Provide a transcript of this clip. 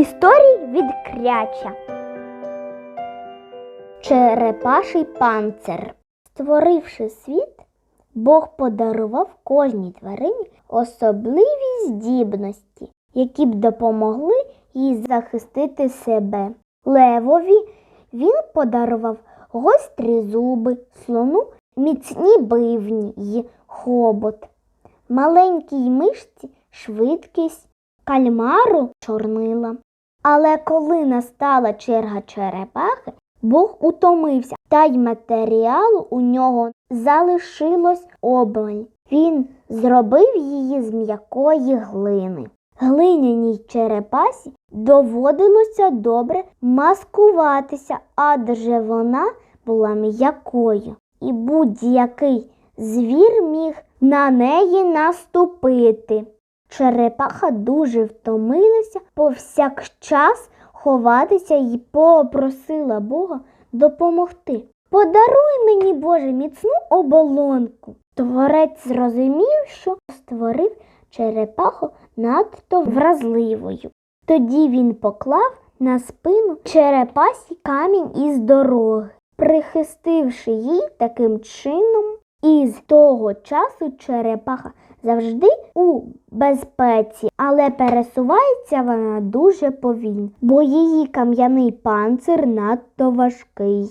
Історії від кряча. Черепаший панцир. Створивши світ, Бог подарував кожній тварині особливі здібності, які б допомогли їй захистити себе. Левові він подарував гострі зуби, слону міцні бивні й хобот, маленькій мишці швидкість, кальмару чорнила. Але коли настала черга черепахи, Бог утомився, та й матеріалу у нього залишилось обмаль. Він зробив її з м'якої глини. Глиняній черепасі доводилося добре маскуватися, адже вона була м'якою, і будь-який звір міг на неї наступити. Черепаха дуже втомилася повсякчас ховатися і попросила Бога допомогти. Подаруй мені, Боже, міцну оболонку. Творець зрозумів, що створив черепаху надто вразливою. Тоді він поклав на спину черепасі камінь із дороги, прихистивши її таким чином. І з того часу черепаха завжди у безпеці, але пересувається вона дуже повільно, бо її кам'яний панцир надто важкий.